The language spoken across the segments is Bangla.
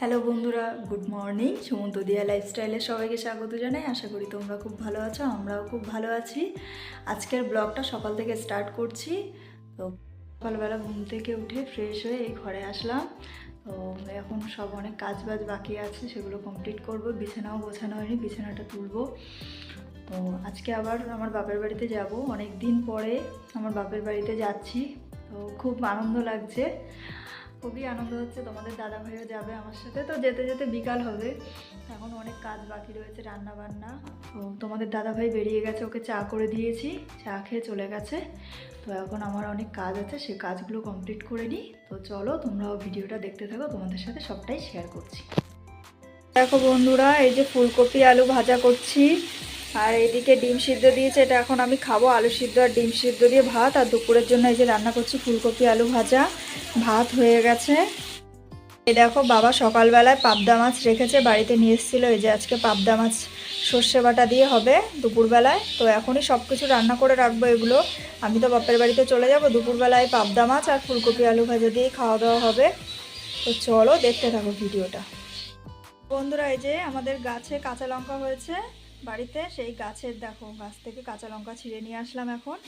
হ্যালো বন্ধুরা গুড মর্নিং সুমন্ত দিয়া লাইফস্টাইলে সবাইকে স্বাগত জানাই। আশা করি তোমরা খুব ভালো আছো, আমরাও খুব ভালো আছি। আজকের ব্লগটা সকাল থেকে স্টার্ট করছি। তো সকালবেলা ঘুম থেকে উঠে ফ্রেশ হয়ে এই ঘরে আসলাম। তো এখন সব অনেক কাজ বাজ বাকি আছে, সেগুলো কমপ্লিট করব। বিছানাও গোছানো হয়নি, বিছানাটা তুলবো। তো আজকে আবার আমার বাপের বাড়িতে যাব। অনেক দিন পরে আমার বাপের বাড়িতে যাচ্ছি। তো খুব আনন্দ লাগছে। খুবই আনন্দ হচ্ছে, তোমাদের দাদা ভাইও যাবে আমার সাথে। তো যেতে যেতে বিকাল হবে, এখন অনেক কাজ বাকি রয়েছে রান্না বান্না তো তোমাদের দাদা ভাই বেরিয়ে গেছে, ওকে চা করে দিয়েছি, চা খেয়ে চলে গেছে। তো এখন আমার অনেক কাজ আছে, সে কাজগুলো কমপ্লিট করে নিই। তো চলো, তোমরাও ভিডিওটা দেখতে থাকো, তোমাদের সাথে সবটাই শেয়ার করছি। দেখো বন্ধুরা, এই যে ফুলকপি আলু ভাজা করছি। আর এইদিকে ডিম সিদ্ধ দিয়েছে, এটা এখন আমি খাব। আলু সিদ্ধ আর ডিম সিদ্ধ দিয়ে ভাত, আর দুপুরের জন্য এই যে রান্না করছি ফুলকপি আলু ভাজা। ভাত হয়ে গেছে। এই দেখো, বাবা সকালবেলায় পাবদা মাছ রেখেছে, বাড়িতে নিয়ে এসেছিল। এই যে আজকে পাবদা মাছ সর্ষে বাটা দিয়ে হবে দুপুরবেলায়। তো এখনই সব কিছু রান্না করে রাখব এগুলো। আমি তো বাপের বাড়িতে চলে যাব, দুপুরবেলায় পাবদা মাছ আর ফুলকপি আলু ভাজা দিয়ে খাওয়া দাওয়া হবে। তো চলো দেখতে থাকো ভিডিওটা। বন্ধুরা, এই যে আমাদের গাছে কাঁচা লঙ্কা হয়েছে। বাড়িতে, সেই গাছের দেখো, গাছ থেকে কাঁচা লঙ্কা ছিঁড়ে নিয়ে আসলাম এখন।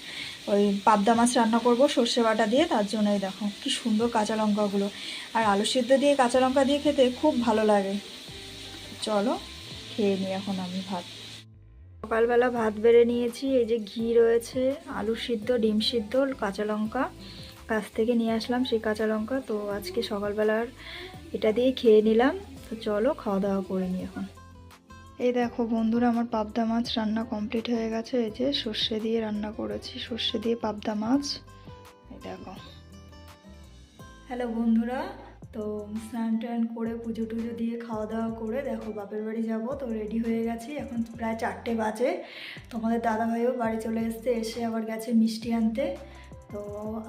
ওই পাবদা মাছ রান্না করব সর্ষে বাটা দিয়ে, তার জন্যই দেখো, কি সুন্দর কাঁচা লঙ্কাগুলো। আর আলু সিদ্ধ দিয়ে কাঁচা লঙ্কা দিয়ে খেতে খুব ভালো লাগে। চলো, খেয়ে নিই এখন আমি ভাত। সকালবেলা ভাত বেড়ে নিয়েছি, এই যে ঘি রয়েছে, আলু সিদ্ধ, ডিম সিদ্ধ, কাঁচা লঙ্কা। গাছ থেকে নিয়ে আসলাম সেই কাঁচা লঙ্কা, তো আজকে সকালবেলার এটা দিয়ে খেয়ে নিলাম। তো চলো, খাওয়া দাওয়া করে নিই এখন। এই দেখো বন্ধুরা, আমার পাবদা মাছ রান্না কমপ্লিট হয়ে গেছে। এই যে সর্ষে দিয়ে রান্না করেছি। সর্ষে দিয়ে পাবদা মাছ। এই দেখো। হ্যালো বন্ধুরা, তো স্নান টান করে পুজো টুজো দিয়ে খাওয়া দাওয়া করে দেখো বাপের বাড়ি যাব, তো রেডি হয়ে গেছি। এখন প্রায় চারটে বাজে। তোমাদের দাদাভাইও বাড়ি চলে এসছে, এসে আবার গেছে মিষ্টি আনতে। তো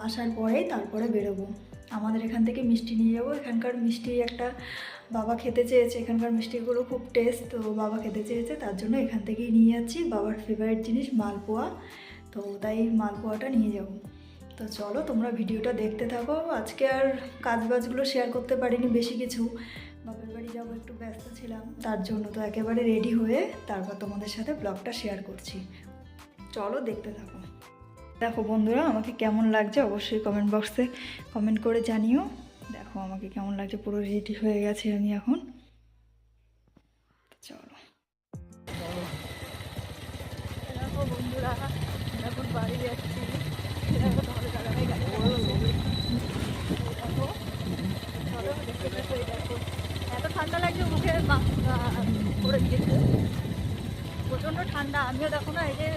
আসার পরেই তারপরে বেরোবো। আমাদের এখান থেকে মিষ্টি নিয়ে যাব। এখানকার মিষ্টি একটা বাবা খেতে চেয়েছে, এখানকার মিষ্টিগুলো খুব টেস্ট তো বাবা খেতে চেয়েছে, তার জন্য এখান থেকেই নিয়ে যাচ্ছি। বাবার ফেভারিট জিনিস মালপোয়া, তো তাই মালপোয়াটা নিয়ে যাব। তো চলো তোমরা ভিডিওটা দেখতে থাকো। আজকে আর কাজ বাজগুলো শেয়ার করতে পারিনি বেশি কিছু। বাপের বাড়ি যাব, একটু ব্যস্ত ছিলাম, তার জন্য তো একেবারে রেডি হয়ে তারপর তোমাদের সাথে ব্লগটা শেয়ার করছি। চলো দেখতে থাকো। দেখো বন্ধুরা, আমাকে কেমন লাগছে অবশ্যই কমেন্ট বক্সে কমেন্ট করে জানিও। দেখো আমাকে কেমন লাগছে, পুরো রেডি হয়ে গেছে আমি এখন। চলো। বন্ধুরা এখন। এত ঠান্ডা লাগছে মুখে করে দিয়েছে প্রচণ্ড ঠান্ডা। আমিও দেখো না, এই যে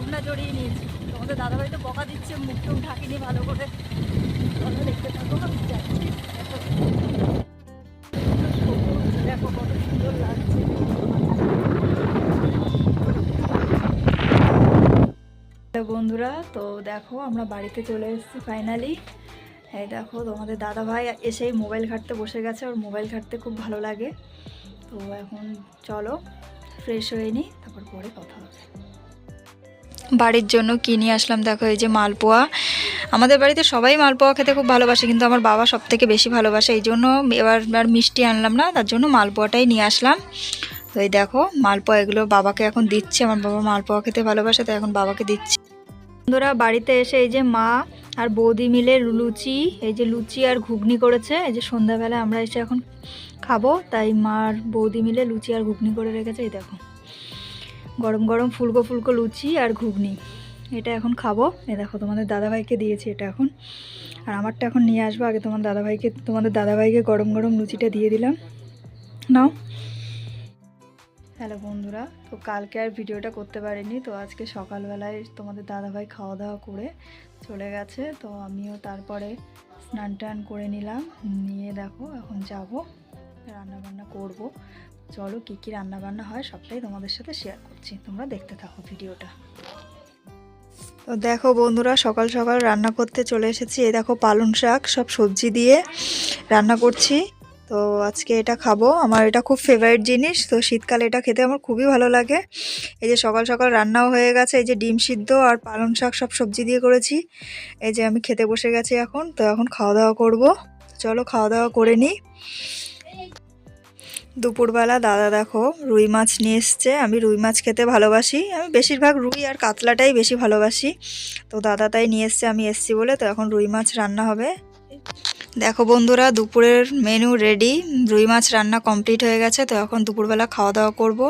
উন্না জড়িয়ে নিয়েছি। তোমাদের দাদাভাই তো বকা দিচ্ছে, মুখ টুক ঢাকিনি ভালো করে। কত সুন্দর লাগছে বন্ধুরা, তো দেখো আমরা বাড়িতে চলে এসেছি ফাইনালি এই দেখো তোমাদের দাদা ভাই এসেই মোবাইল ঘাঁটতে বসে গেছে, ওর মোবাইল ঘাঁটতে খুব ভালো লাগে। তো এখন চলো ফ্রেশ হয়ে নিই তারপর পরে কথা হবে। বাড়ির জন্য কিনে আসলাম? দেখো এই যে মালপোয়া। আমাদের বাড়িতে সবাই মালপোয়া খেতে খুব ভালোবাসে, কিন্তু আমার বাবা সব থেকে বেশি ভালোবাসে। এই জন্য এবার আর মিষ্টি আনলাম না, তার জন্য মালপোয়াটাই নিয়ে আসলাম। তো এই দেখো, মালপোয়া এগুলো বাবাকে এখন দিচ্ছে। আমার বাবা মালপোয়া খেতে ভালোবাসে তো এখন বাবাকে দিচ্ছি। বন্ধুরা, বাড়িতে এসে এই যে মা আর বৌদি মিলে লুচি, এই যে লুচি আর ঘুগনি করেছে। এই যে সন্ধ্যাবেলা আমরা এসে এখন খাব, তাই মার বৌদি মিলে লুচি আর ঘুগনি করে রেখেছে, এই দেখো। গরম গরম ফুলকো ফুলকো লুচি আর ঘুগনি। এটা এখন খাব। এ দেখো, তোমাদের দাদাভাইকে দিয়েছি এটা এখন। আর আমারটা এখন নিয়ে আসব। আগে তোমার দাদাভাইকে, তোমাদের দাদাভাইকে গরম গরম লুচিটা দিয়ে দিলাম। নাও। হ্যালো বন্ধুরা, তো কালকে আর ভিডিওটা করতে পারিনি, তো আজকে সকালবেলায় তোমাদের দাদাভাই খাওয়া দাওয়া করে চলে গেছে। তো আমিও তারপরে স্নান টান করে নিলাম। নিয়ে দেখো, এখন যাব রান্না বান্না করব। চলো কী কী রান্নাবান্না হয় সবটাই তোমাদের সাথে শেয়ার করছি। তোমরা দেখতে থাকো ভিডিওটা। তো দেখো বন্ধুরা, সকাল সকাল রান্না করতে চলে এসেছি। এই দেখো পালং শাক, সব সবজি দিয়ে রান্না করছি। তো আজকে এটা খাব। আমার এটা খুব ফেভারিট জিনিস। তো শীতকালে এটা খেতে আমার খুবই ভালো লাগে। এই যে সকাল সকাল রান্নাও হয়ে গেছে। এই যে ডিম সিদ্ধ আর পালং শাক সব সবজি দিয়ে করেছি। এই যে আমি খেতে বসে গেছি এখন। তো এখন খাওয়া দাওয়া করব। চলো খাওয়া দাওয়া করে নিই। দুপুরবেলা দাদা দেখো রুই মাছ নিয়ে এসছে। আমি রুই মাছ খেতে ভালোবাসি। আমি বেশিরভাগ রুই আর কাতলাটাই বেশি ভালোবাসি। তো দাদা তাই নিয়ে এসছে, আমি এসছি বলে তো এখন রুই মাছ রান্না হবে। দেখো বন্ধুরা, দুপুরের মেনু রেডি রুই মাছ রান্না কমপ্লিট হয়ে গেছে, তো এখন দুপুরবেলা খাওয়া দাওয়া করব।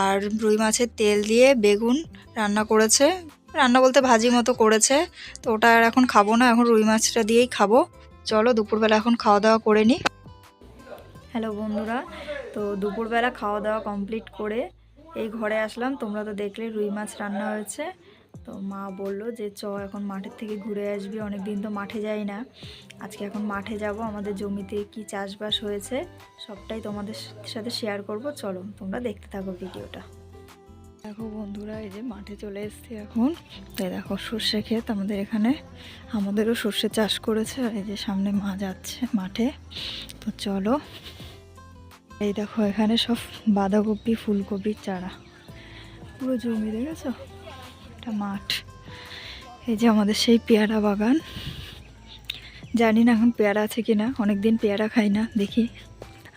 আর রুই মাছের তেল দিয়ে বেগুন রান্না করেছে। রান্না বলতে ভাজি মতো করেছে। তো ওটা আর এখন খাব না, এখন রুই মাছটা দিয়েই খাব। চলো দুপুরবেলা এখন খাওয়া দাওয়া করে নিই হ্যালো বন্ধুরা, তো দুপুরবেলা খাওয়া দাওয়া কমপ্লিট করে এই ঘরে আসলাম। তোমরা তো দেখলে রুই মাছ রান্না হয়েছে। তো মা বলল যে, চ, এখন মাঠের থেকে ঘুরে আসবি অনেক দিন তো মাঠে যাই না। আজকে এখন মাঠে যাব, আমাদের জমিতে কি চাষবাস হয়েছে, সবটাই তোমাদের সাথে শেয়ার করব। চলো, তোমরা দেখতে থাকো ভিডিওটা। দেখো বন্ধুরা, এই যে মাঠে চলে এসেছি এখন। এই দেখো, সর্ষে ক্ষেত আমাদের এখানে। আমাদেরও সর্ষে চাষ করেছে, আর এই যে সামনে মা যাচ্ছে মাঠে। তো চলো এই দেখো, এখানে সব বাঁধাকপি ফুলকপির চারা। পুরো জমি, দেখেছ? একটা মাঠ। এই যে আমাদের সেই পেয়ারা বাগান। জানি না এখন পেয়ারা আছে কি না অনেকদিন পেয়ারা খাই না, দেখি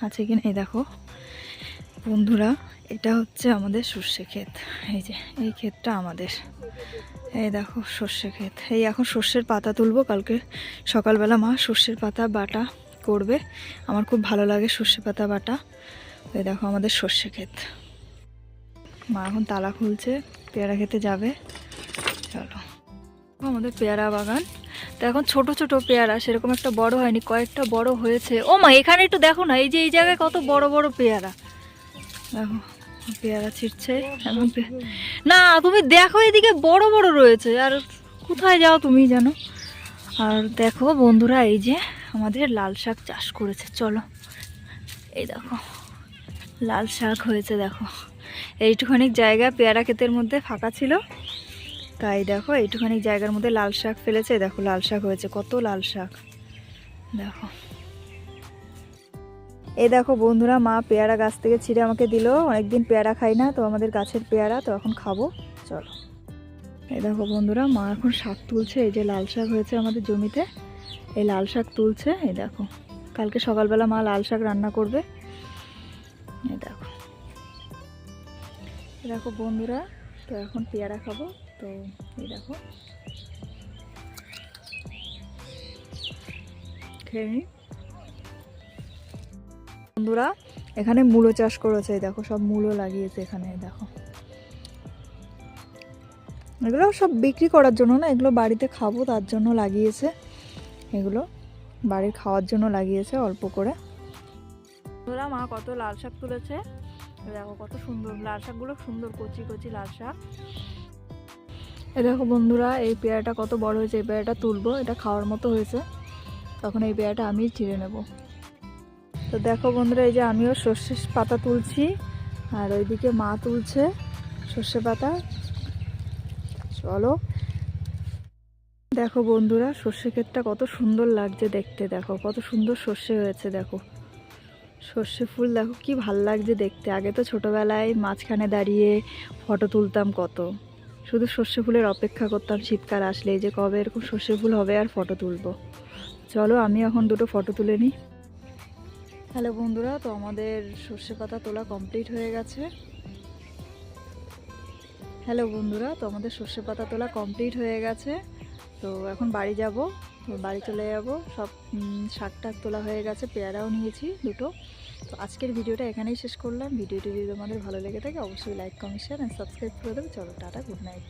আছে কি না এই দেখো, বন্ধুরা, এটা হচ্ছে আমাদের সর্ষে ক্ষেত। এই যে, এই ক্ষেতটা আমাদের। এই দেখো, সর্ষে ক্ষেত। এই এখন সর্ষের পাতা তুলবো, কালকে সকালবেলা মা সর্ষের পাতা, বাটা করবে। আমার খুব ভালো লাগে সর্ষে পাতা বাটা। এই দেখো আমাদের সর্ষে ক্ষেত। মা এখন তালা খুলছে, পেয়ারা খেতে যাবে। চলো। আমাদের পেয়ারা বাগান। তো এখন ছোট ছোট পেয়ারা, সেরকম একটা বড় হয়নি, কয়েকটা বড় হয়েছে। ও মা, এখানে একটু দেখো না, এই যে এই জায়গায় কত বড় বড় পেয়ারা। দেখো, পেয়ারা ছিটছে এখন না, তুমি দেখো এদিকে বড় বড় রয়েছে, আর কোথায় যাও তুমি জানো? আর দেখো বন্ধুরা, এই যে আমাদের লাল শাক চাষ করেছে, চলো। এই দেখো, লাল শাক হয়েছে, দেখো। এইটুখানি জায়গা পেয়ারা ক্ষেতের মধ্যে ফাঁকা ছিল। তাই দেখো, এইটুখানি জায়গার মধ্যে লাল শাক ফেলেছে। দেখো, লাল শাক হয়েছে, কত লাল শাক। দেখো। এই দেখো বন্ধুরা, মা পেয়ারা গাছ থেকে ছিঁড়ে আমাকে দিল। অনেকদিন পেয়ারা খাই না, তো আমাদের গাছের পেয়ারা, তো এখন খাব। চলো। এই দেখো বন্ধুরা, মা এখন শাক তুলছে। এই যে লাল শাক হয়েছে আমাদের জমিতে। এই লাল শাক তুলছে, এই দেখো। কালকে সকালবেলা মা লাল শাক রান্না করবে। এই দেখো। দেখো বন্ধুরা, তো এখন পেয়ারা খাব, তো এই দেখো। খেয়ে নিই বন্ধুরা, এখানে মূলো চাষ করেছে দেখো, সব মূলো লাগিয়েছে এখানে দেখো। এগুলো সব বিক্রি করার জন্য না, এগুলো বাড়িতে খাব, তার জন্য লাগিয়েছে। এগুলো বাড়ির খাওয়ার জন্য লাগিয়েছে অল্প করে। বন্ধুরা মা কত লাল শাক তুলেছে। দেখো কত সুন্দর লাল শাকগুলো সুন্দর কচি কচি লাল শাক। এই দেখো বন্ধুরা এই পেয়ারাটা কত বড় হয়েছে এই পেয়ারাটা তুলবো এটা খাওয়ার মতো হয়েছে। তখন এই পেয়ারাটা আমি চিড়ে নেব। তো দেখো বন্ধুরা এই যে আমিও সর্ষে পাতা তুলছি আর ওইদিকে মা তুলছে সর্ষে পাতা। চলো। দেখো বন্ধুরা, সর্ষে ক্ষেতটা কত সুন্দর লাগছে দেখতে, দেখো, কত সুন্দর সর্ষে হয়েছে, দেখো। সর্ষে ফুল, দেখো কি ভালো লাগছে দেখতে। আগে তো ছোটোবেলায় মাঝখানে দাঁড়িয়ে ফটো তুলতাম কত। শুধু সর্ষে ফুলের অপেক্ষা করতাম শীতকাল আসলে যে কবে এরকম সর্ষে ফুল হবে আর ফটো তুলবো। চলো, আমি এখন দুটো ফটো তুলে নিই। হ্যালো বন্ধুরা, তো আমাদের সর্ষে পাতা তোলা কমপ্লিট হয়ে গেছে। হ্যালো বন্ধুরা, তো আমাদের সর্ষে পাতা তোলা কমপ্লিট হয়ে গেছে। তো এখন বাড়ি যাব, বাড়ি চলে যাব। সব শাক টাক তোলা হয়ে গেছে, পেয়ারাও নিয়েছি দুটো। তো আজকের ভিডিওটা এখানেই শেষ করলাম। ভিডিওটি যদি তোমাদের ভালো লেগে থাকে, অবশ্যই like comment share and subscribe করে দেবে। চলো, টাটা গুড নাইট